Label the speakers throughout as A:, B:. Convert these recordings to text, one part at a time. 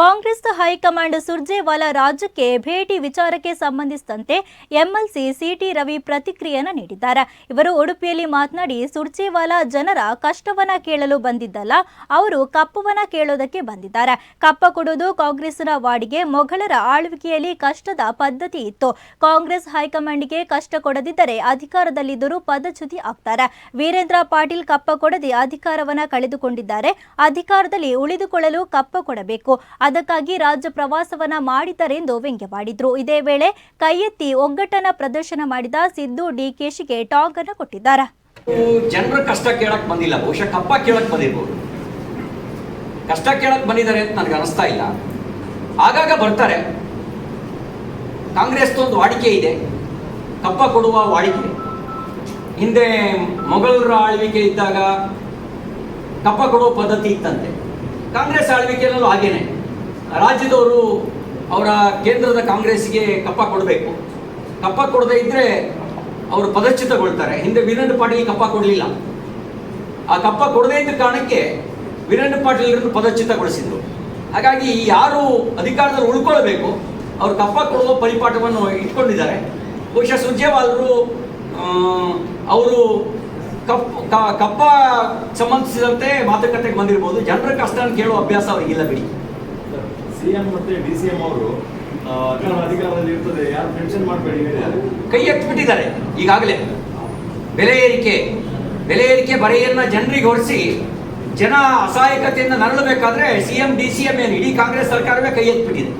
A: Congress high command Surjewala ರಾಜ್ಯಕ್ಕೆ ಭೇಟಿ ವಿಚಾರಕ್ಕೆ ಸಂಬಂಧಿಸಿದಂತೆ ಎಂಎಲ್ಸಿ ಸಿಟಿ ರವಿ ಪ್ರತಿಕ್ರಿಯೆಯನ್ನು ನೀಡಿದ್ದಾರೆ. ಇವರು ಉಡುಪಿಯಲ್ಲಿ ಮಾತನಾಡಿ, ಸುರ್ಜೇವಾಲಾ ಜನರ ಕಷ್ಟವನ್ನ ಕೇಳಲು ಬಂದಿದ್ದಲ್ಲ, ಅವರು ಕಪ್ಪವನ್ನ ಕೇಳೋದಕ್ಕೆ ಬಂದಿದ್ದಾರೆ. ಕಪ್ಪ ಕೊಡುವುದು ಕಾಂಗ್ರೆಸ್ನ ವಾಡಿಗೆ, ಮೊಘಲರ ಆಳ್ವಿಕೆಯಲ್ಲಿ ಕಷ್ಟದ ಪದ್ಧತಿ ಇತ್ತು. ಕಾಂಗ್ರೆಸ್ ಹೈಕಮಾಂಡ್ಗೆ ಕಷ್ಟ ಕೊಡದಿದ್ದರೆ ಅಧಿಕಾರದಲ್ಲಿದ್ದರೂ ಪದಚ್ಯುತಿ ಆಗ್ತಾರೆ. ವೀರೇಂದ್ರ ಪಾಟೀಲ್ ಕಪ್ಪ ಕೊಡದೆ ಅಧಿಕಾರವನ್ನ ಕಳೆದುಕೊಂಡಿದ್ದಾರೆ. ಅಧಿಕಾರದಲ್ಲಿ ಉಳಿದುಕೊಳ್ಳಲು ಕಪ್ಪ ಕೊಡಬೇಕು. ಅದಕ್ಕಾಗಿ ರಾಜ್ಯ ಪ್ರವಾಸವನ್ನ ಮಾಡಿದ್ದಾರೆ ಎಂದು ವ್ಯಂಗ್ಯವಾಡಿದ್ರು. ಇದೇ ವೇಳೆ ಕೈ ಎತ್ತಿ ಒಗ್ಗಟ್ಟನ್ನ ಪ್ರದರ್ಶನ ಮಾಡಿದ ಸಿದ್ದು ಡಿಕೆಶಿಗೆ ಟಾಂಗ್ ಅನ್ನು ಕೊಟ್ಟಿದ್ದಾರೆ.
B: ಜನರ ಕಷ್ಟ ಕೇಳಕ್ ಬಂದಿಲ್ಲ, ಬಹುಶಃ ಕಪ್ಪ ಕೇಳಕ್ ಬಂದಿರ್ಬೋದು. ಕಷ್ಟ ಕೇಳಕ್ ಬಂದಿದ್ದಾರೆ ಅಂತ ನನಗೆ ಅನಿಸ್ತಾ ಇಲ್ಲ. ಆಗಾಗ ಬರ್ತಾರೆ. ಕಾಂಗ್ರೆಸ್ ಒಂದು ವಾಡಿಕೆ ಇದೆ. ಕಪ್ಪ ಕೊಡುವ ವಾಡಿಕೆ. ಹಿಂದೆ ಮೊಘಲರ ಆಳ್ವಿಕೆ ಇದ್ದಾಗ ಕಪ್ಪ ಕೊಡುವ ಪದ್ಧತಿ ಇತ್ತಂತೆ. ಕಾಂಗ್ರೆಸ್ ಆಳ್ವಿಕೆಯಲ್ಲೂ ಹಾಗೇನೆ. ರಾಜ್ಯದವರು ಅವರ ಕೇಂದ್ರದ ಕಾಂಗ್ರೆಸ್ಗೆ ಕಪ್ಪ ಕೊಡಬೇಕು. ಕಪ್ಪ ಕೊಡದೇ ಇದ್ರೆ ಅವರು ಪದಚ್ಯುತಗೊಳ್ತಾರೆ. ಹಿಂದೆ ವೀರೇಂದ್ರ ಪಾಟೀಲ್ ಕಪ್ಪ ಕೊಡಲಿಲ್ಲ. ಆ ಕಪ್ಪ ಕೊಡದೇ ಇದ್ದ ಕಾರಣಕ್ಕೆ ವೀರೇಂದ್ರ ಪಾಟೀಲ್ ಪದಚ್ಯುತಗೊಳಿಸಿದ್ರು. ಹಾಗಾಗಿ ಯಾರು ಅಧಿಕಾರದಲ್ಲಿ ಉಳ್ಕೊಳ್ಬೇಕು, ಅವರು ಕಪ್ಪ ಕೊಡುವ ಪರಿಪಾಠವನ್ನು ಇಟ್ಕೊಂಡಿದ್ದಾರೆ. ಬಹುಶಃ ಸುರ್ಜೇವಾಲರು ಅವರು ಕಪ್ ಕಪ್ಪ ಸಂಬಂಧಿಸಿದಂತೆ ಮಾತುಕತೆಗೆ ಬಂದಿರ್ಬೋದು. ಜನರ ಕಷ್ಟ ಕೇಳುವ ಅಭ್ಯಾಸ ಅವರಿಗಿಲ್ಲ ಬಿಡಿ.
C: ಸಿಎಂ ಮತ್ತೆ ಡಿ ಸಿ ಅಧಿಕಾರದಲ್ಲಿ ಇರ್ತದೆ, ಯಾರು ಟೆನ್ಷನ್ ಮಾಡಬೇಡಿ
B: ಕೈ ಎತ್ತಿಬಿಟ್ಟಿದ್ದಾರೆ ಈಗಾಗಲೇ ಬೆಲೆ ಏರಿಕೆ ಬೆಲೆ ಏರಿಕೆ ಬರೆಯನ್ನ ಜನರಿಗೆ ಹೊರಿಸಿ ಜನ ಅಸಹಾಯಕತೆಯಿಂದ ನರಳಬೇಕಾದ್ರೆ ಸಿಎಂ ಡಿ ಸಿ ಎಂ ಇಡೀ ಕಾಂಗ್ರೆಸ್ ಸರ್ಕಾರವೇ ಕೈ ಎತ್ತಿಬಿಟ್ಟಿದೆ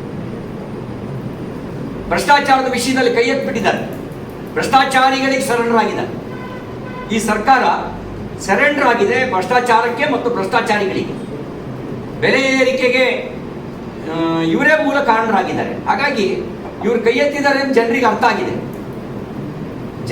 B: ಭ್ರಷ್ಟಾಚಾರದ ವಿಷಯದಲ್ಲಿ ಕೈ ಎತ್ತಿಬಿಟ್ಟಿದ್ದಾರೆ ಭ್ರಷ್ಟಾಚಾರಿಗಳಿಗೆ ಸರೆಂಡರ್ ಆಗಿದ್ದಾರೆ. ಈ ಸರ್ಕಾರ ಸರೆಂಡರ್ ಆಗಿದೆ ಭ್ರಷ್ಟಾಚಾರಕ್ಕೆ ಮತ್ತು ಭ್ರಷ್ಟಾಚಾರಿಗಳಿಗೆ. ಬೆಲೆ ಏರಿಕೆಗೆ ಇವರೇ ಮೂಲ ಕಾರಣರಾಗಿದ್ದಾರೆ. ಹಾಗಾಗಿ ಇವರು ಕೈ ಎತ್ತಿದ್ದಾರೆ ಜನರಿಗೆ ಅರ್ಥ ಆಗಿದೆ.